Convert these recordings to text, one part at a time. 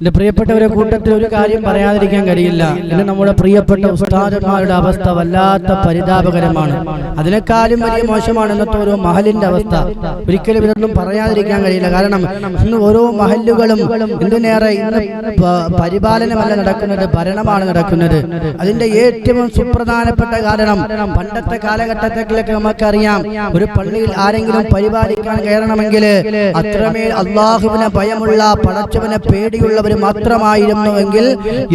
എന്റെ പ്രിയപ്പെട്ടവരെ കൂട്ടത്തിൽ ഒരു കാര്യം പറയാതിരിക്കാൻ കഴിയില്ല. ഇന്ന് നമ്മുടെ പ്രിയപ്പെട്ട ഉസ്താദന്മാരുടെ അവസ്ഥ വല്ലാത്ത പരിതാപകരമാണ്. അതിനേക്കാളും വലിയ മോശമാണ് ഇന്നത്തെ ഓരോ മഹലിന്റെ അവസ്ഥ. ഒരിക്കലും ഇതൊന്നും പറയാതിരിക്കാൻ കഴിയില്ല. കാരണം ഇന്ന് ഓരോ മഹല്ലുകളും എന്തിനേറെ ഇന്ന് പരിപാലനമല്ല നടക്കുന്നത് ഭരണമാണ് നടക്കുന്നത്. അതിന്റെ ഏറ്റവും സുപ്രധാനപ്പെട്ട കാരണം പണ്ടത്തെ കാലഘട്ടത്തിലൊക്കെ നമുക്കറിയാം ഒരു പള്ളിയിൽ ആരെങ്കിലും പരിപാലിക്കാൻ കയറണമെങ്കിൽ അത്രമേൽ അള്ളാഹുവിനെ ഭയമുള്ള പടച്ചവനെ പേടിയുള്ളവർ മാത്രമായിരുന്നുവെങ്കിൽ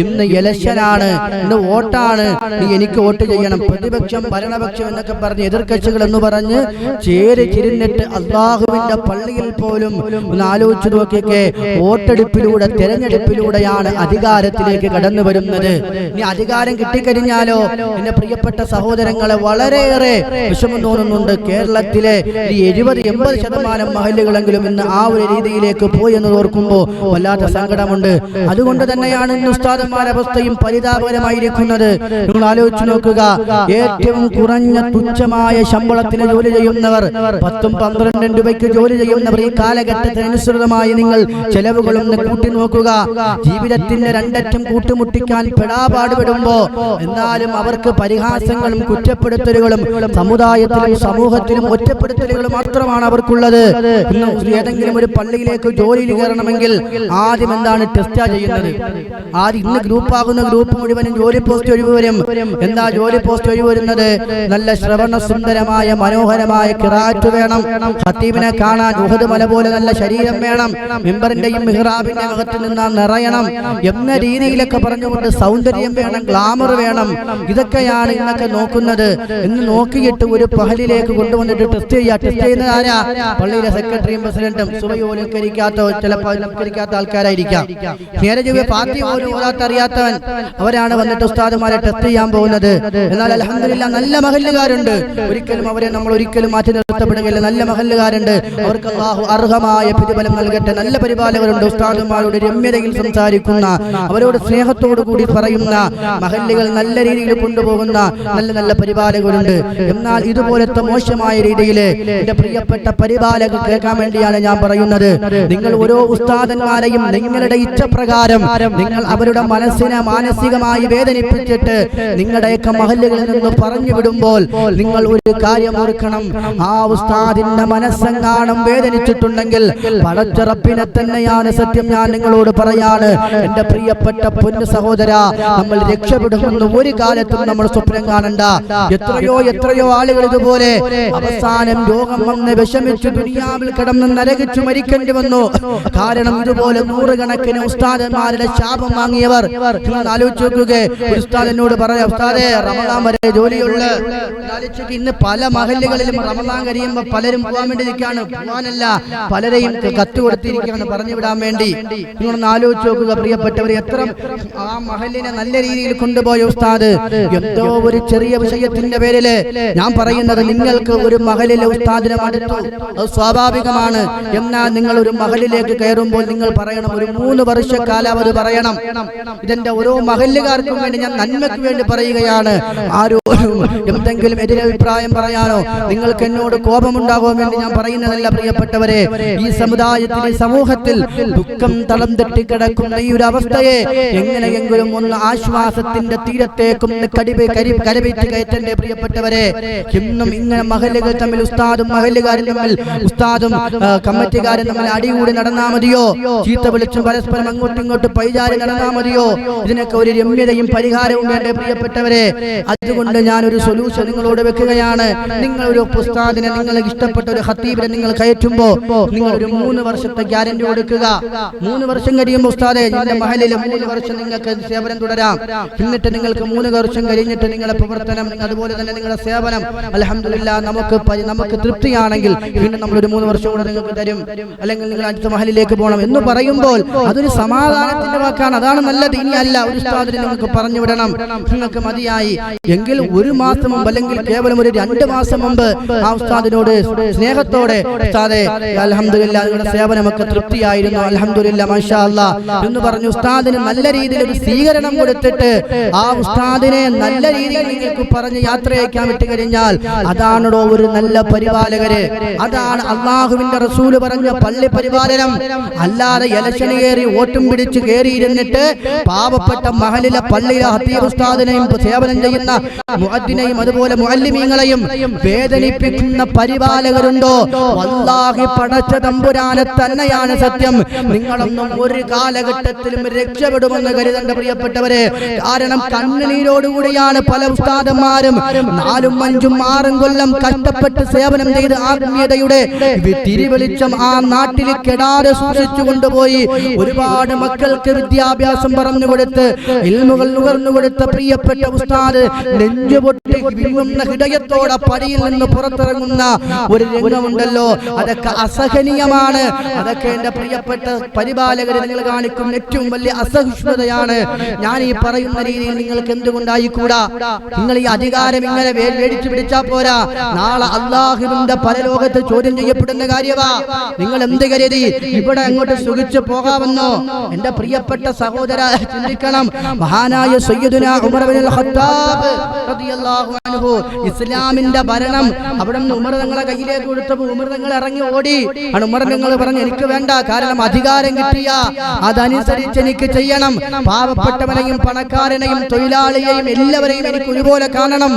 ഇന്ന് എലക്ഷനാണ് ഇന്ന് വോട്ടാണ്. നീ എനിക്ക് വോട്ട് ചെയ്യണം. പ്രതിപക്ഷം ഭരണപക്ഷം എന്നൊക്കെ പറഞ്ഞ് എതിർകക്ഷികൾ എന്ന് പറഞ്ഞ് ചേരി ചിരിഞ്ഞിട്ട് അള്ളാഹുവിന്റെ പള്ളിയിൽ പോലും ഒന്ന് ആലോചിച്ചു നോക്കിയൊക്കെ വോട്ടെടുപ്പിലൂടെ തെരഞ്ഞെടുപ്പിലൂടെയാണ് അധികാരത്തിലേക്ക് കടന്നു വരുന്നത്. നീ അധികാരം കിട്ടിക്കഴിഞ്ഞാലോ? എന്റെ പ്രിയപ്പെട്ട സഹോദരങ്ങളെ വളരെയേറെ വിഷമം തോന്നുന്നുണ്ട്. കേരളത്തിലെ ഈ എഴുപത് എൺപത് ശതമാനം മഹല്ലുകളെങ്കിലും ഇന്ന് ആ ഒരു രീതിയിലേക്ക് പോയി എന്ന് ഓർക്കുമ്പോൾ വല്ലാത്ത സങ്കടമുണ്ട്. അതുകൊണ്ട് തന്നെയാണ് ഇന്ന് ഉസ്താദന്മാരുടെ അവസ്ഥയും പരിതാപകരമായിരിക്കുന്നത്. നിങ്ങൾ ആലോചിച്ചു നോക്കുക. ഏറ്റവും കുറഞ്ഞ തുച്ഛമായ ശമ്പളത്തിന് ജോലി ചെയ്യുന്നവർ പത്തും പന്ത്രണ്ടും രൂപയ്ക്ക് ജോലി ചെയ്യുന്നവർ ഈ കാലഘട്ടത്തിനനുസൃതമായി നിങ്ങൾ ചെലവുകളൊന്ന് കൂട്ടി നോക്കുക. ജീവിതത്തിന്റെ രണ്ടറ്റം കൂട്ടുമുട്ടിക്കാൻ പെടാപാടുപെടുമ്പോ എന്നാലും അവർക്ക് പരിഹാസങ്ങളും കുറ്റപ്പെടുത്തലുകളും സമുദായത്തിലും സമൂഹത്തിലും ഒറ്റപ്പെടുത്തലുകളും മാത്രമാണ് അവർക്കുള്ളത്. ഏതെങ്കിലും ഒരു പള്ളിയിലേക്ക് ജോലിയിൽ കയറണമെങ്കിൽ ആദ്യം എന്താണ് ടെസ്റ്റാ ചെയ്യുന്നത്. ആര് ഇന്ന് ഗ്രൂപ്പ് ആകുന്ന ഗ്രൂപ്പ് മുഴുവനും ജോലി പോസ്റ്റ് ഒഴിവ് വരും. എന്താ ജോലി പോസ്റ്റ് ഒഴിവ് വരുന്നത്? നല്ല ശ്രവണ സുന്ദരമായ മനോഹരമായ കിറാറ്റ് വേണം. ഹത്തീമിനെ കാണാൻ ഉഹദ് മല പോലെ നല്ല ശരീരം വേണം. മെമ്പറിന്റെയും മിഹ്റാബിന്റെ അകത്ത് നിന്ന് നിറയണം. എന്ന രീതിയിലൊക്കെ പറഞ്ഞുകൊണ്ട് സൗന്ദര്യം വേണം ഗ്ലാമർ വേണം. ഇതൊക്കെയാണ് ഇന്നൊക്കെ നോക്കുന്നത്. ഇന്ന് നോക്കിയിട്ട് ഒരു പഹലിലേക്ക് കൊണ്ടുവന്നിട്ട് ടെസ്റ്റ് ചെയ്യുക ടെസ്റ്റ് ചെയ്യുന്നത് ആരാ? പള്ളിയിലെ സെക്രട്ടറിയും പ്രസിഡന്റും സുഖയോലിക്കരിക്കാത്ത ചിലപ്പോൾ നമസ്കരിക്കാത്ത ആൾക്കാരായിരിക്കാം. ചൊവ്വേ പാർട്ടി പോലും അറിയാത്തവൻ അവരാണ് വന്നിട്ട് ഉസ്താദുമാരെ ടെസ്റ്റ് ചെയ്യാൻ പോകുന്നത്. എന്നാൽ അലഹമില്ല നല്ല മഹല്ലുകാരുണ്ട്. ഒരിക്കലും അവരെ നമ്മൾ ഒരിക്കലും മാറ്റി നിർത്തപ്പെടുകയില്ല. നല്ല മഹല്ലുകാരുണ്ട്. അവർക്ക് അള്ളാഹു അർഹമായ പ്രതിഫലം നൽകട്ടെ. നല്ല പരിപാലകരുണ്ട്. ഉസ്താദുമാരോട് രമ്യതയിൽ സംസാരിക്കുന്ന അവരോട് സ്നേഹത്തോടു കൂടി പറയുന്ന മഹല്ലുകൾ നല്ല രീതിയിൽ കൊണ്ടുപോകുന്ന നല്ല നല്ല പരിപാലകരുണ്ട്. എന്നാൽ ഇതുപോലത്തെ മോശമായ രീതിയിൽ എന്റെ പ്രിയപ്പെട്ട പരിപാലകർ കേൾക്കാൻ വേണ്ടിയാണ് ഞാൻ പറയുന്നത്. നിങ്ങൾ ഓരോ ഉസ്താദന്മാരെയും നിങ്ങളുടെ ഇച്ഛപ്രകാരം നിങ്ങൾ അവരുടെ മനസ്സിനെ മാനസികമായി വേദനിപ്പിച്ചിട്ട് നിങ്ങളുടെയൊക്കെ മഹല്ലുകളിൽ നിന്ന് പറഞ്ഞു വിടുമ്പോൾ നിങ്ങൾ ഒരു കാര്യം ഓർക്കണം. ആ ഉസ്താദിന്റെ മനസ്സെങ്ങാണം വേദനിച്ചിട്ടുണ്ടെങ്കിൽ പടച്ചറപ്പിനെ തന്നെയാണ് സത്യം ഞാൻ നിങ്ങളോട് പറയാണ്. എന്റെ പ്രിയപ്പെട്ട പൊന്നു സഹോദര നമ്മൾ രക്ഷപ്പെടുമെന്ന് ഒരു കാലത്തും നമ്മൾ സ്വപ്നം കാണണ്ട. എത്രയോ എത്രയോ ആളുകൾ ഇതുപോലെ അവസാനം രോഗം വന്ന് വിഷമിച്ചു ദുനിയാവിൽ കിടന്ന് നരകിച്ചു മരിക്കേണ്ടി വന്നു. കാരണം ഇതുപോലെ നൂറുകണക്കിന് ഉസ്താദന്മാരുടെ ശാപം വാങ്ങിയവർ. ആലോചിച്ച് നോക്കുക പറയാം ഉസ്താദേ റമദാൻ വരെ ജോലിയുള്ള ഇന്ന് പല മഹല്ലുകളിലും റമദാൻ കഴിയുമ്പോ പലരും പോകാൻ വേണ്ടി നിൽക്കാണ് പോകാനല്ല പലരെയും കത്ത് കൊടുത്തിരിക്കുകയാണ് പറഞ്ഞു വിടാൻ വേണ്ടി. നിങ്ങളൊന്ന് ആലോചിച്ച് നോക്കുക പ്രിയപ്പെട്ടവർ എത്ര ആ മഹലിനെ നല്ല രീതിയിൽ കൊണ്ടുപോയ ഉസ്താദ്. എന്തോ ഒരു ചെറിയ വിഷയത്തിന്റെ പേരിൽ ഞാൻ പറയുന്നത് നിങ്ങൾക്ക് ഒരു മഹലിലെ ഉസ്താദിനെ മടുത്തു. അത് സ്വാഭാവികമാണ്. എന്നാൽ നിങ്ങൾ ഒരു മഹലിലേക്ക് കയറുമ്പോൾ നിങ്ങൾ പറയണം ഒരു മൂന്ന് വർഷ അവർ പറയണം. ഇതെന്റെ ഓരോ മഹല്ലുകാർക്കും വേണ്ടി ഞാൻ നന്മയ്ക്ക് വേണ്ടി പറയുകയാണ്. ആരോ എന്തെങ്കിലും എതിരഭിപ്രായം പറയാനോ നിങ്ങൾക്ക് എന്നോട് കോപമുണ്ടാകാൻ വേണ്ടി ഞാൻ പറയുന്നതല്ല പ്രിയപ്പെട്ടവരെ ഈ സമുദായത്തിൽ സമൂഹത്തിൽ ദുഃഖം തളം തട്ടിക്കിടക്കുന്ന ഈ ഒരു അവസ്ഥയെ എങ്ങനെയെങ്കിലും ഒന്ന് ആശ്വാസത്തിന്റെ തീരത്തേക്കും കടിപെ കരി കരവിറ്റ് കയറ്റന്റെ പ്രിയപ്പെട്ടവരെ? ഇന്നും ഇങ്ങനെ മഹല്ലുകൾ തമ്മിൽ ഉസ്താദും മഹല്ലുകാരും തമ്മിൽ ഉസ്താദും കമ്മിറ്റിക്കാരും തമ്മിൽ അടികൂടി നടന്നാ മതിയോ? ചീത്ത വിളിച്ചും പരസ്പരം അങ്ങോട്ടും ഇങ്ങോട്ടും പൈചാരി നടന്നാ മതിയോ? ഇതിനൊക്കെ ഒരു രമ്യതയും പരിഹാരവും വേണ്ടേ പ്രിയപ്പെട്ടവരെ? അതുകൊണ്ട് ഞാൻ ഒരു സൊല്യൂഷൻ നിങ്ങളോട് വെക്കുകയാണ്. നിങ്ങൾ ഒരു പുസ്താദിനെ നിങ്ങൾക്ക് ഇഷ്ടപ്പെട്ട ഒരു ഹത്തീബിനെ നിങ്ങൾ കയറ്റുമ്പോ നിങ്ങൾ ഒരു മൂന്ന് വർഷത്തെ ഗ്യാരണ്ടി കൊടുക്കുക. മൂന്ന് വർഷം കഴിയുമ്പോൾ ഉസ്താദെ നിങ്ങളുടെ മഹലിൽ മൂന്ന് വർഷം നിങ്ങൾക്ക് സേവനം തുടരാം. എന്നിട്ട് നിങ്ങൾക്ക് മൂന്ന് വർഷം കഴിഞ്ഞിട്ട് നിങ്ങളുടെ പ്രവർത്തനം അതുപോലെ തന്നെ നിങ്ങളുടെ സേവനം. അലഹമില്ല നമുക്ക് നമുക്ക് തൃപ്തിയാണെങ്കിൽ നമ്മൾ ഒരു മൂന്ന് വർഷം കൂടെ നിങ്ങൾക്ക് തരും. അല്ലെങ്കിൽ നിങ്ങൾ അടുത്ത മഹലിലേക്ക് പോകണം എന്ന് പറയുമ്പോൾ അതൊരു സമാധാനത്തിന്റെ വാക്കാണ്. അതാണ് നല്ലത്. ഇനി അല്ല ഒരു ഉസ്താദിനെ നിങ്ങൾക്ക് പറഞ്ഞു വിടണം. നിങ്ങൾക്ക് മതിയായി. എങ്കിൽ ഒരു മാസം മുമ്പ് അല്ലെങ്കിൽ കേവലം ഒരു രണ്ട് മാസം മുമ്പ് ആ ഉസ്താദിനോട് സ്നേഹത്തോടെ ഉസ്താദെ അലഹമില്ല നിങ്ങളുടെ സേവനമൊക്കെ തൃപ്തിയായിരുന്നു. അലഹമില്ല മാഷാ എന്ന് പറഞ്ഞു ഉസ്താദിന് നല്ല രീതിയിൽ ഒരു സ്വീകരണം കൊടുത്തിട്ട് ആ ഉസ്താദിനെ നല്ല രീതിയിൽ നിങ്ങൾക്ക് പറഞ്ഞ് യാത്രയക്കാൻ വിട്ട് കഴിഞ്ഞാൽ അതാണോ ഒരു നല്ല പരിപാലകര്. അതാണ് അള്ളാഹുവിന്റെ റസൂൽ പറഞ്ഞ പള്ളി പരിപാലനം. അല്ലാതെ ഇലക്ഷന് കയറി ഓട്ടും പിടിച്ച് കയറിയിരുന്നിട്ട് പാവപ്പെട്ട മഹലിലെ പള്ളിയിലെ ഹത്തീബ് ഉസ്താദിനെയും സേവനം ചെയ്യുന്ന മുഅദ്ദിനെയും അതുപോലെ മുഅല്ലിമീങ്ങളെയും വേദനിപ്പിക്കുന്ന പരിപാലകരുണ്ടോ? വല്ലാഹി പടച്ച തമ്പുരാനെ തന്നെയാണ് സത്യം. നിങ്ങളൊന്നും ഒരു കാലഘട്ടത്തിലും രക്ഷപ്പെടുമെന്ന് കരുതേണ്ട പ്രിയപ്പെട്ടവരെ. കാരണം കണ്ണുനീരോടുകൂടിയാണ് പല ഉസ്താദന്മാരും നാലും അഞ്ചും ആറും കൊല്ലം കഷ്ടപ്പെട്ട് സേവനം ചെയ്ത് ആത്മീയതയുടെ തിരിവെളിച്ചം ആ നാട്ടിൽ കെടാതെ സൂക്ഷിച്ചു കൊണ്ടുപോയി. ഒരുപാട് മക്കൾക്ക് വിദ്യാഭ്യാസം പറഞ്ഞു കൊടുത്ത് ഇൽമുകൾ നുകർന്നു കൊടുത്ത പ്രിയപ്പെട്ട ഉസ്താദ് നെഞ്ചുപൊട്ടി വിങ്ങുന്ന ഹൃദയത്തോടെ പടിയിൽ നിന്ന് പുറത്തിറങ്ങുന്ന ഒരു രംഗമുണ്ടല്ലോ. അതൊക്കെ അസഹനീയമാണ്. അതൊക്കെ എന്റെ പ്രിയപ്പെട്ട പരിപാലകരെ നിങ്ങൾ കാണിക്കുന്ന ഏറ്റവും വലിയ അസഹിഷ്ണുതയാണ്. ഞാൻ ഈ പറയുന്ന രീതിയിൽ നിങ്ങൾക്ക് എന്തുകൊണ്ടായിക്കൂടാ? നിങ്ങൾ ഈ അധികാരം ഇങ്ങനെ മേടിച്ചു പിടിച്ചാ പോരാ. നാളെ അള്ളാഹുവിന്റെ പരലോകത്ത് ചോദ്യം ചെയ്യപ്പെടുന്ന കാര്യമാ നിങ്ങൾ എന്ത് കരുതി? ഇവിടെ അങ്ങോട്ട് സുഖിച്ചു പോകാമെന്നോ? എന്റെ പ്രിയപ്പെട്ട സഹോദര ചിന്തിക്കണം. മഹാനായ സയ്യിദുന ഉമർ ഇബ്നുൽ ഖത്താബ് റളിയല്ലാഹു അൻഹു ഇസ്ലാമിന്റെ ഭരണം. അവിടെ നിന്ന് ഉമർ തങ്ങളെ കയ്യിലേക്ക് കൊടുത്തപ്പോൾ ഉമർ തങ്ങൾ ഇറങ്ങി ഓടി. ആണ് ഉമർ തങ്ങൾ പറഞ്ഞു എനിക്ക് വേണ്ട. കാരണം അധികാരം കിട്ടിയ. അതനുസരിച്ച് എനിക്ക് ചെയ്യണം. പാവപ്പെട്ടവനെയും പണക്കാരനെയും തൊഴിലാളിയെയും എല്ലാവരെയും എനിക്ക് ഒരുപോലെ കാണണം.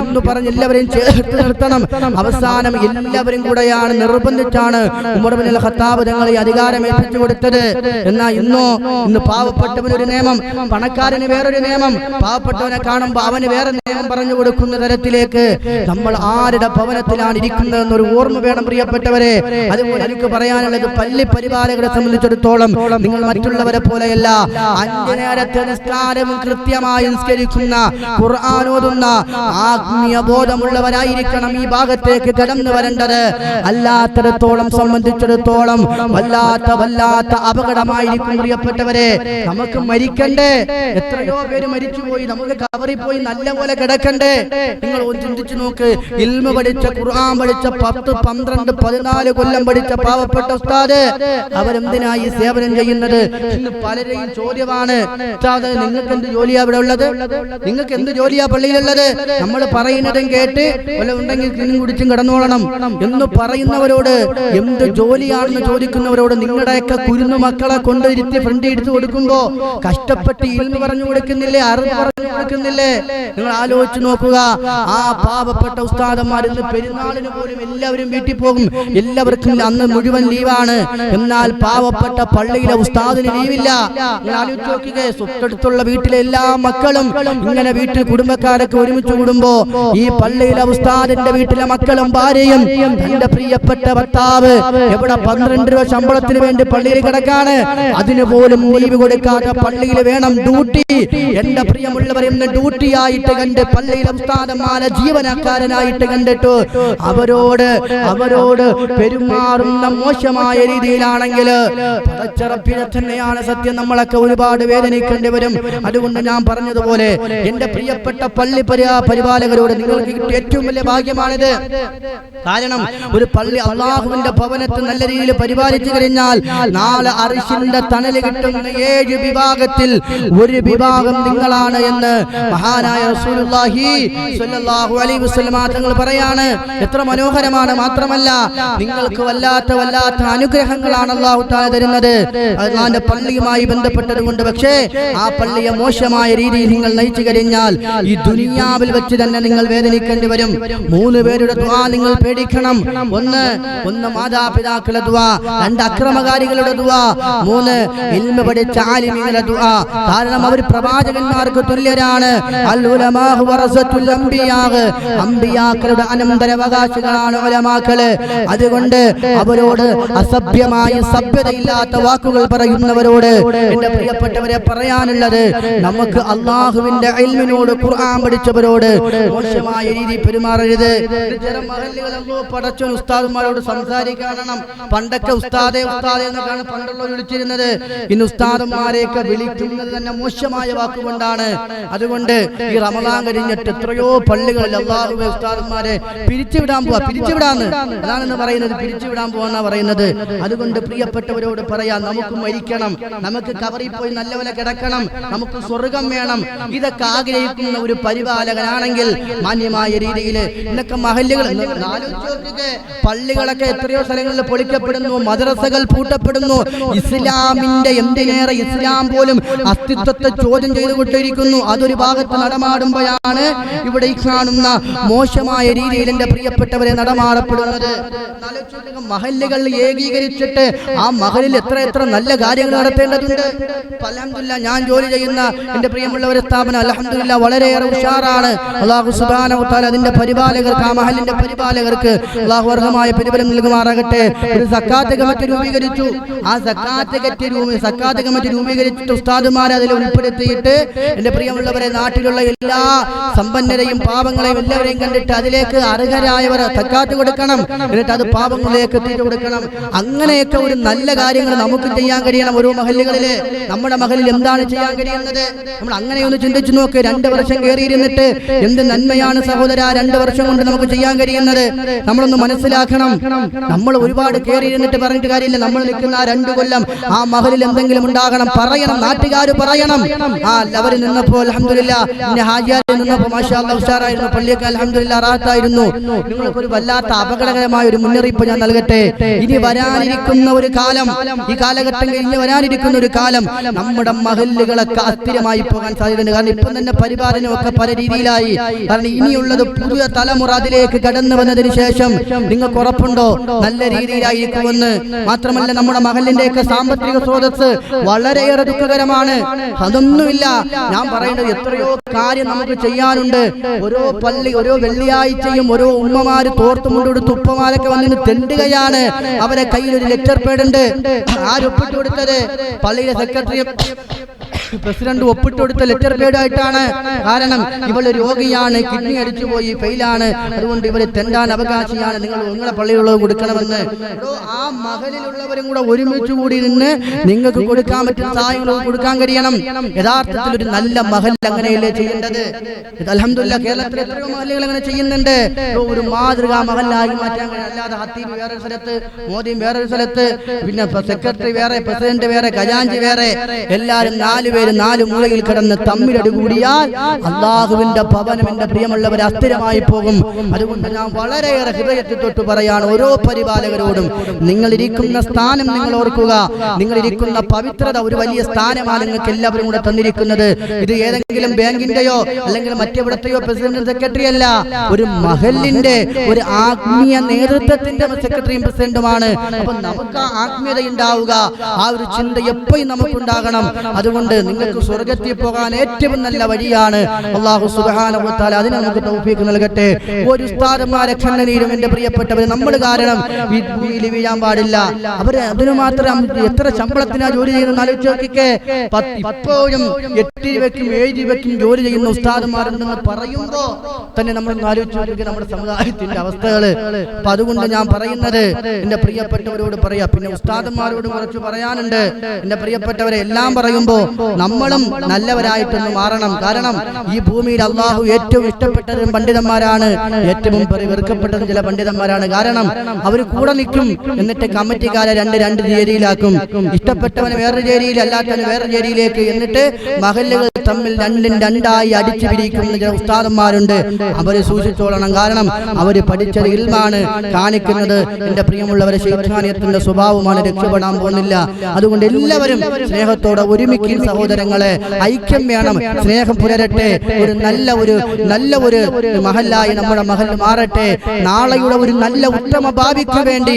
എന്ന് പറഞ്ഞ് എല്ലാവരെയും ചേർത്ത് നിർത്തണം. അവസാനം എല്ലാവരും കൂടെയാണ് നിർബന്ധിച്ചാണ് ഉമർ ബിൻ ഖത്താബ് തങ്ങൾ ഈ അധികാരം ഏൽപ്പിച്ചു കൊടുത്തത്. എന്നാൽ ഇന്നോ ഇന്ന് പാവപ്പെട്ടവന് ഒരു നിയമം പണക്കാരന് വേറൊരു നിയമം. പാവപ്പെട്ടവനെ കാണുമ്പോൾ അവന് വേറെ നിയമം പറഞ്ഞു കൊടുക്കുന്ന തരത്തിലേക്ക് നമ്മൾ ആരുടെ ഭവനത്തിലാണ് ഇരിക്കുന്നത് എന്നൊരു ഓർമ്മ വേണം പ്രിയപ്പെട്ടവരെ. അതുപോലെ എനിക്ക് പറയാനുള്ളത് പള്ളി പരിപാലകരെ സംബന്ധിച്ചിടത്തോളം നിങ്ങൾ മറ്റുള്ളവരെ പോലെയല്ല അഞ്ചു നേരത്തെ നിസ്കാരവും കൃത്യമായി നിസ്കരിക്കുന്ന ഖുർആാനോതുന്ന ആത്മീയ ബോധമുള്ളവരായിരിക്കണം ഈ ഭാഗത്തേക്ക് കടന്നു വരേണ്ടത്. അല്ലാത്തിടത്തോളം സംബന്ധിച്ചിടത്തോളം വല്ലാത്ത വല്ലാത്ത അപകടമായിരിക്കും പ്രിയപ്പെട്ടവരെ നമുക്ക് മരിക്കണ്ടേ? എത്രയോ പേര് മരിച്ചു പോയി നമുക്ക് കവറി പോയി നല്ലപോലെ കിടക്കണ്ടേ? നിങ്ങൾ ചിന്തിച്ചു നോക്ക്. ഇൽമ പഠിച്ച ഖുർആൻ പഠിച്ച പത്ത് പന്ത്രണ്ട് പതിനാല് കൊല്ലം പഠിച്ച പാവപ്പെട്ട ഉസ്താദ് അവരെന്തിനായി സേവനം ചെയ്യുന്നത്? ഇന്ന് പലരെയും ചോദ്യമാണ് ഉസ്താദ് നിങ്ങൾക്ക് എന്ത് ജോലിയാ ഇവിടെ ഉള്ളത്? നിങ്ങൾക്ക് എന്ത് ജോലിയാ പള്ളിയിലുള്ളത്? നമ്മൾ പറയുന്നതും കേട്ട് വല്ല ഉണ്ടെങ്കിൽ തിന്നും കുടിച്ചും കിടന്നോളണം എന്ന് പറയുന്നവരോട് എന്ത് ജോലിയാണെന്ന് ചോദിക്കുന്നവരോട് നിങ്ങളുടെയൊക്കെ കുരുന്നു മക്കളെ കൊണ്ടിരുത്തി ഫ്രണ്ട് എടുത്തു കൊടുക്കുമ്പോ കഷ്ടപ്പെട്ട് ഇൽമ പറഞ്ഞു കൊടുക്കുന്നില്ലേ? അറിവ് പറഞ്ഞു കൊടുക്കുന്നില്ലേ? നിങ്ങൾ ആലോചിച്ച് നോക്കുക. ആ പാവപ്പെട്ട ഉസ്താദന്മാർ ഇന്ന് പെരുന്നാളിന് പോലും എല്ലാവരും വീട്ടിൽ പോകും. എല്ലാവർക്കും അന്ന് മുഴുവൻ ലീവാണ്. എന്നാൽ പാവപ്പെട്ട പള്ളിയിലെ ഉസ്താദിന് ലീവില്ല. നിങ്ങൾ നോക്കുക തൊട്ടടുത്തുള്ള വീട്ടിലെ എല്ലാ മക്കളും ഇങ്ങനെ വീട്ടിൽ കുടുംബക്കാരൊക്കെ ഒരുമിച്ച് കൂടുമ്പോ ഈ പള്ളിയിലെ ഉസ്താദിന്റെ വീട്ടിലെ മക്കളും ഭാര്യയും തന്റെ പ്രിയപ്പെട്ട ഭർത്താവ് എവിടെ പന്ത്രണ്ട് രൂപ ശമ്പളത്തിന് വേണ്ടി പള്ളിയിൽ കിടക്കാണ്. അതിന് പോലും ലീവ് കൊടുക്കാതെ പള്ളിയിൽ വേണം ഡ്യൂട്ടി എന്റെ പ്രിയമുള്ളവർ ഇന്ന് ഡ്യൂട്ടി ആയിട്ട് കണ്ട് പള്ളിയിലെ ഉസ്താദന്മാരെ ജീവനക്കാരനായിട്ട് കണ്ടിട്ട് അവരോട് അവരോട് പെരുമാറുന്ന മോശമായ രീതിയിലാണെങ്കിൽ തന്നെയാണ് സത്യം നമ്മളൊക്കെ ഒരുപാട് വേദനിക്കേണ്ടി വരും. അതുകൊണ്ട് ഞാൻ പറഞ്ഞതുപോലെ എന്റെ പ്രിയപ്പെട്ട പള്ളി പരിപാ- പരിപാലകരോട് നിങ്ങൾക്ക് കിട്ടിയ ഏറ്റവും വലിയ ഭാഗ്യമാണിത്. കാരണം ഒരു പള്ളി അള്ളാഹുവിന്റെ ഭവനത്തെ നല്ല രീതിയിൽ പരിപാലിച്ചു കഴിഞ്ഞാൽ നാളെ അറിഷിന്റെ തണൽ കിട്ടുന്ന ഏഴ് വിഭാഗത്തിൽ ഒരു വിഭാഗം നിങ്ങളാണ് എന്ന് മഹാനായ തങ്ങൾ പറയാണ്. എത്ര മനോഹരമാണ്. മാത്രമല്ല നിങ്ങൾക്ക് വല്ലാത്ത വല്ലാത്ത അനുഗ്രഹങ്ങളാണ് അള്ളാഹു താല തരുന്നത്. അള്ളാന്റെ പള്ളിയുമായി ബന്ധപ്പെട്ടത് കൊണ്ട് പക്ഷേ ആ പള്ളിയെ മോശമായ രീതിയിൽ നിങ്ങൾ നയിച്ചു കഴിഞ്ഞാൽ ഈ ദുനിയാവിൽ വെച്ച് തന്നെ നിങ്ങൾ വേദനിക്കേണ്ടി വരും. മൂന്ന് പേരുടെ ദ്വാ നിങ്ങൾ പേടിക്കണം. ഒന്ന് ഒന്ന് മാതാപിതാക്കളുടെ ദ്വാ രണ്ട് അക്രമകാരികളുടെ ദ്വാ മൂന്ന് ഇൽമ പഠിച്ച ആലിമീങ്ങളുടെ ദുആ. കാരണം അവർ പ്രവാചകന്മാർക്ക് തുല്യരാണ്. അൽ ഉലമാഹു വറസത്തുൽ അംബിയാഹ്. അംബിയാക്കളുടെ അനന്തരാവകാശികളാണ് ഉലമാക്കൾ. അതുകൊണ്ട് അവരോട് അസഭ്യമായ സഭ്യതയില്ലാത്ത വാക്കുകൾ പറയുന്നവരോട് എന്റെ പ്രിയപ്പെട്ടവരെ പറയാനുള്ളത് നമുക്ക് അള്ളാഹുവിന്റെ ഇൽമിനോട് ഖുർആൻ പഠിച്ചവരോട് മോശമായ രീതിയിൽ പെരുമാറരുത്. പടച്ചോൻ ഉസ്താദുമാരോട് സംസാരിക്കണം പണ്ടൊക്കെ ഉസ്താദെ ഉസ്താദെ എന്നൊക്കെയാണ് പണ്ടുള്ളവർ വിളിച്ചിരുന്നത്. ഇന്ന് ഉസ്താദന്മാരെയൊക്കെ വിളിക്കുന്നത് തന്നെ മോശമായ വാക്കുകൊണ്ടാണ്. അതുകൊണ്ട് ഈ റമദാൻ കഴിഞ്ഞിട്ട് എത്രയോ പള്ളികളിൽ അള്ളാഹുവെ ഉസ്താദന്മാരെ പിരിച്ചുവിടാൻ പോവാ പിരിച്ചുവിടാന്ന്. അതാണെന്ന് പറയുന്നത് പിരിച്ചുവിടാൻ പോവാന്നാ പറയുന്നത്. അതുകൊണ്ട് പ്രിയപ്പെട്ടവരോട് പറയാം നമുക്ക് മരിക്കണം നമുക്ക് കവറിൽ പോയി നല്ലപോലെ കിടക്കണം നമുക്ക് സ്വർഗം വേണം. ഇതൊക്കെ ആഗ്രഹിക്കുന്ന ഒരു പരിപാലകനാണെങ്കിൽ മാന്യമായ രീതിയിൽ ഇന്നൊക്കെ മഹല്ലുകൾ പള്ളികളൊക്കെ എത്രയോ സ്ഥലങ്ങളിൽ പൊളിക്കപ്പെടുന്നു മദ്രസകൾ പൂട്ടപ്പെടുന്നു ഇസ്ലാം ഇസ്ലാമിന്റെ എന്തിനേറെ ഇസ്ലാം പോലും അസ്തിത്വത്തെ ചോദ്യം ചെയ്തുകൊണ്ടിരിക്കുന്നു. അതൊരു ഭാഗത്ത് നടമാടുമ്പോഴാണ് ഇവിടെ കാണുന്ന മോശമായ രീതിയിൽ എന്റെ പ്രിയപ്പെട്ടവരെ നടമാടപ്പെടുന്നത് മഹല്ലുകൾ ഏകീകരിച്ചിട്ട് ആ മഹലിൽ എത്ര എത്ര നല്ല കാര്യങ്ങൾ നടത്തേണ്ടതുണ്ട്. അലഹമില്ല ഞാൻ ജോലി ചെയ്യുന്ന എന്റെ പ്രിയമുള്ളവരെ സ്ഥാപനം അലഹമില്ല വളരെയേറെ ഉഷാറാണ്. അള്ളാഹു സുബാനവത്താൽ അതിന്റെ പരിപാലകർക്ക് ആ മഹലിന്റെ പരിപാലകർക്ക് അള്ളാഹു അർഹമായ പരിപാലം നൽകുമാറാകട്ടെ. ഒരു സക്കാത്ത് കമ്മിറ്റി രൂപീകരിച്ചു. ആ സക്കാത്ത് കമ്മിറ്റി സക്കാത്ത് കമ്മിറ്റി രൂപീകരിച്ചിട്ട് ഉസ്താദുമാരെ അതിൽ ഉൾപ്പെടുത്തിയിട്ട് എന്റെ പ്രിയമുള്ളവരെ നാട്ടിലുള്ള എല്ലാ സമ്പന്നരെയും പാപങ്ങളെയും എല്ലാവരെയും കണ്ടിട്ട് അതിലേക്ക് അർഹരായവർ സക്കാത്ത് കൊടുക്കണം. എന്നിട്ട് അത് പാപങ്ങളിലേക്ക് എത്തിച്ചു കൊടുക്കണം. അങ്ങനെയൊക്കെ ഒരു നല്ല കാര്യങ്ങൾ നമുക്ക് ചെയ്യാൻ കഴിയണം ഓരോ മഹല്ലുകളിൽ. നമ്മുടെ മഹലിൽ എന്താണ് ചെയ്യാൻ കഴിയുന്നത്? നമ്മൾ അങ്ങനെ ഒന്ന് ചിന്തിച്ചു നോക്ക്. രണ്ട് വർഷം കയറിയിരുന്നിട്ട് എന്ത് നന്മയാണ് സഹോദര രണ്ട് വർഷം കൊണ്ട് നമുക്ക് ചെയ്യാൻ കഴിയുന്നത്? നമ്മളൊന്ന് മനസ്സിലാക്കണം. നമ്മൾ ഒരുപാട് കയറിയിരുന്നിട്ട് പറഞ്ഞിട്ട് കാര്യമില്ല. നമ്മൾ നിൽക്കുന്ന ആ രണ്ട് കൊല്ലം ആ മഹലിൽ എന്തെങ്കിലും ഉണ്ടാകണം പറയണം നാട്ടുകാർ പറയണം. ആ അവർ നിന്നപ്പോൾ അലഹമില്ല പിന്നെ ഹാജിയാരി നിന്നപ്പോൾ മാഷാ ഉഷാറായിരുന്നു പള്ളിയൊക്കെ അലഹമില്ല റാത്തായിരുന്നു. നിങ്ങൾക്ക് ഒരു വല്ലാത്ത അപകടകരമായ ഒരു മുന്നറിയിപ്പ് ഞാൻ നൽകട്ടെ. ഇനി വരാനിരിക്കുന്ന ഒരു കാലം ഈ കാലഘട്ടം കഴിഞ്ഞ് വരാനിരിക്കുന്ന ഒരു കാലം നമ്മുടെ മഹല്ലുകളൊക്കെ അസ്ഥിരമായി പോകാൻ സാധ്യതയുണ്ട്. കാരണം ഇപ്പം തന്നെ പരിപാലനമൊക്കെ പല രീതിയിലായി. കാരണം ഇനിയുള്ളത് പുതിയ തലമുറ അതിലേക്ക് കടന്നു വന്നതിന് ശേഷം നിങ്ങൾക്ക് ഉറപ്പുണ്ടോ? നല്ല രീതിയിലായിരിക്കുമെന്ന്. മാത്രമല്ല നമ്മുടെ മഹലിന്റെയൊക്കെ സാമ്പത്തിക സ്രോതസ് വളരെയേറെ ദുഃഖകരമാണ്. അതൊന്നുമില്ല. ഞാൻ പറയുന്നത് എത്രയോ കാര്യം നമുക്ക് ചെയ്യാനുണ്ട്. ഓരോ പള്ളി ഓരോ വെള്ളിയാഴ്ചയും ഓരോ ഉമ്മമാര് തോർത്തുമുണ്ടെടുത്ത് ഉപ്പമാരൊക്കെ വന്നിട്ട് തെണ്ടുകയാണ്. അവരെ കയ്യിൽ ഒരു ലെറ്റർ പേടുണ്ട് ആരൊപ്പിട്ട് കൊടുത്തത്? പള്ളിയിലെ സെക്രട്ടറി പ്രസിഡന്റ് ഒപ്പിട്ട് കൊടുത്ത ലെറ്റർ പേഡായിട്ടാണ് കാരണം ഇവൾ രോഗിയാണ് കിഡ്നി അടിച്ചു പോയി ഫെയിലാണ് അതുകൊണ്ട് ഇവർ തെണ്ടാൻ അവകാശിയാണ്. നിങ്ങൾ നിങ്ങളെ പള്ളിയുള്ളത് കൊടുക്കണമെന്ന്. ആ മകനിലുള്ളവരും കൂടെ ഒരുമിച്ച് കൂടി നിന്ന് നിങ്ങൾക്ക് കൊടുക്കാൻ പറ്റുന്ന സഹായങ്ങൾ കൊടുക്കാൻ കഴിയണം. യഥാർത്ഥത്തിൽ ഒരു നല്ല മഹൽ അങ്ങനെയല്ലേ ചെയ്യേണ്ടത്? അലഹമില്ല കേരളത്തിൽ എത്രയോ മഹലുകൾ അങ്ങനെ ചെയ്യുന്നുണ്ട്. ഒരു മാതൃകാ മഹലായി മാറ്റാൻ കഴിയും. അല്ലാതെ ഹത്തിയും വേറൊരു സ്ഥലത്ത് മോദിയും വേറൊരു സ്ഥലത്ത് പിന്നെ സെക്രട്ടറി വേറെ പ്രസിഡന്റ് വേറെ ഖജാൻജി വേറെ. എല്ലാരും നാല് പേര് നാല് മൂലയിൽ കിടന്ന് തമ്മിലടി കൂടിയാൽ അള്ളാഹുവിന്റെ ഭവനം എന്റെ പ്രിയമുള്ളവർ അസ്ഥിരമായി പോകും. അതുകൊണ്ട് ഞാൻ വളരെയേറെ ഹൃദയത്തിൽ തൊട്ട് പറയാണ് ഓരോ പരിപാലകരോടും നിങ്ങൾ ഇരിക്കുന്ന സ്ഥാനം നിങ്ങൾ ഓർക്കുക. നിങ്ങൾ ഇരിക്കുന്ന പവിത്രത ഒരു വലിയ സ്ഥാനമാണ് നിങ്ങൾക്ക് എല്ലാവരും കൂടെ തന്നിരിക്കുന്നത്. ഇത് ഏതെങ്കിലും ബാങ്കിന്റെയോ അല്ലെങ്കിൽ മറ്റെവിടത്തെയോ പ്രസിഡന്റ് സെക്രട്ടറി അല്ല ഒരു മഹലിന്റെ ഒരു ആത്മീയ നേതൃത്വത്തിന്റെ സെക്രട്ടറിയും പ്രസിഡന്റുമാണ്. അപ്പൊ നമുക്ക് ആത്മീയത ഉണ്ടാവുക. ആ ഒരു ചിന്ത എപ്പോഴും നമുക്കുണ്ടാകണം. അതുകൊണ്ട് നിങ്ങൾക്ക് സ്വർഗത്തിൽ പോകാൻ ഏറ്റവും നല്ല വഴിയാണ്. അള്ളാഹു സുബാന അതിന് നമുക്ക് തൗഫീഖ് നൽകട്ടെ. ഒരു ഉസ്താദന്മാരെ ഖണ്ഡനീരും എന്റെ പ്രിയപ്പെട്ടവർ നമ്മൾ കാരണം ഈ ഭൂമിയിൽ വീഴാൻ പാടില്ല. അവർ അതിനു മാത്രം എത്ര ശമ്പളത്തിനാ ജോലി ചെയ്യുന്ന ആലോചിച്ച് നോക്കിക്കേ. ഇപ്പോഴും എട്ട് രൂപയ്ക്കും ഏഴ് രൂപയ്ക്കും ജോലി ചെയ്യുന്ന ഉസ്താദന്മാരുണ്ടെന്ന് പറയുമ്പോ തന്നെ നമ്മൾ ആലോചിച്ച് നമ്മുടെ സമുദായത്തിന്റെ അവസ്ഥകൾ. അപ്പൊ അതുകൊണ്ട് ഞാൻ പറയുന്നത് എന്റെ പ്രിയപ്പെട്ടവരോട് പറയാ. പിന്നെ ഉസ്താദന്മാരോട് കുറച്ച് പറയാനുണ്ട്. എന്റെ പ്രിയപ്പെട്ടവരെ എല്ലാം പറയുമ്പോ നമ്മളും നല്ലവരായിട്ടൊന്ന് മാറണം. കാരണം ഈ ഭൂമിയിൽ അള്ളാഹു ഏറ്റവും ഇഷ്ടപ്പെട്ടതും പണ്ഡിതന്മാരാണ്. ഏറ്റവും വെറുക്കപ്പെട്ടതും ചില പണ്ഡിതന്മാരാണ്. കാരണം അവർ കൂടെ നിൽക്കും എന്നിട്ട് കമ്മിറ്റിക്കാരെ രണ്ട് രണ്ട് ചേരിയിലാക്കും ഇഷ്ടപ്പെട്ടവന് വേറൊരു ചേരിയിൽ അല്ലാത്തവന് വേറൊരു ചേരിയിലേക്ക് എന്നിട്ട് മഹല്ലുകൾ തമ്മിൽ രണ്ടും രണ്ടായി അടിച്ചു പിരിക്കുന്ന ചില ഉസ്താദന്മാരുണ്ട്. അവരെ സൂക്ഷിച്ചോളണം. കാരണം അവർ പഠിച്ചത് ഇൽമാണ്. കാണിക്കുന്നത് എന്റെ പ്രിയമുള്ളവരെ ശൈഖാനിയത്തിന്റെ സ്വഭാവമാണ്. രക്ഷപ്പെടാൻ പോകുന്നില്ല. അതുകൊണ്ട് എല്ലാവരും സ്നേഹത്തോടെ ഒരുമിക്കും സഹോദരങ്ങളെ ഐക്യം വേണം സ്നേഹം പുലരട്ടെ ഒരു നല്ല ഒരു നല്ല ഒരു മഹലായി നമ്മുടെ മഹൽ മാറട്ടെ. നാളെയുടെ ഒരു നല്ല ഉത്തമ ഭാവിക്ക് വേണ്ടി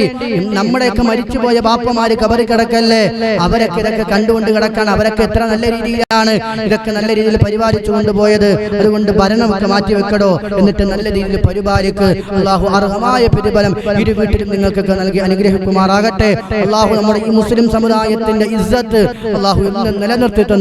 നമ്മുടെയൊക്കെ മരിച്ചുപോയ ബാപ്പമാര് കബറി കിടക്കല്ലേ? അവരൊക്കെ ഇതൊക്കെ കണ്ടുകൊണ്ട് കിടക്കാൻ അവരൊക്കെ എത്ര നല്ല രീതിയിലാണ് ഇതൊക്കെ നല്ല രീതിയിൽ പരിപാലിച്ചു കൊണ്ടുപോയത്. അതുകൊണ്ട് ഭരണമൊക്കെ മാറ്റി വെക്കടോ. എന്നിട്ട് നല്ല രീതിയിൽ പരിപാലിക്ക്. അള്ളാഹു അർഹമായ പ്രതിഫലം ഇരു വീട്ടിലും നിങ്ങൾക്കൊക്കെ നൽകി അനുഗ്രഹിക്കുമാറാകട്ടെ. അള്ളാഹു നമ്മുടെ ഈ മുസ്ലിം സമുദായത്തിന്റെ ഇസ്സത്ത് അള്ളാഹു ഇന്ന് നിലനിർത്തിയിട്ടൊന്ന്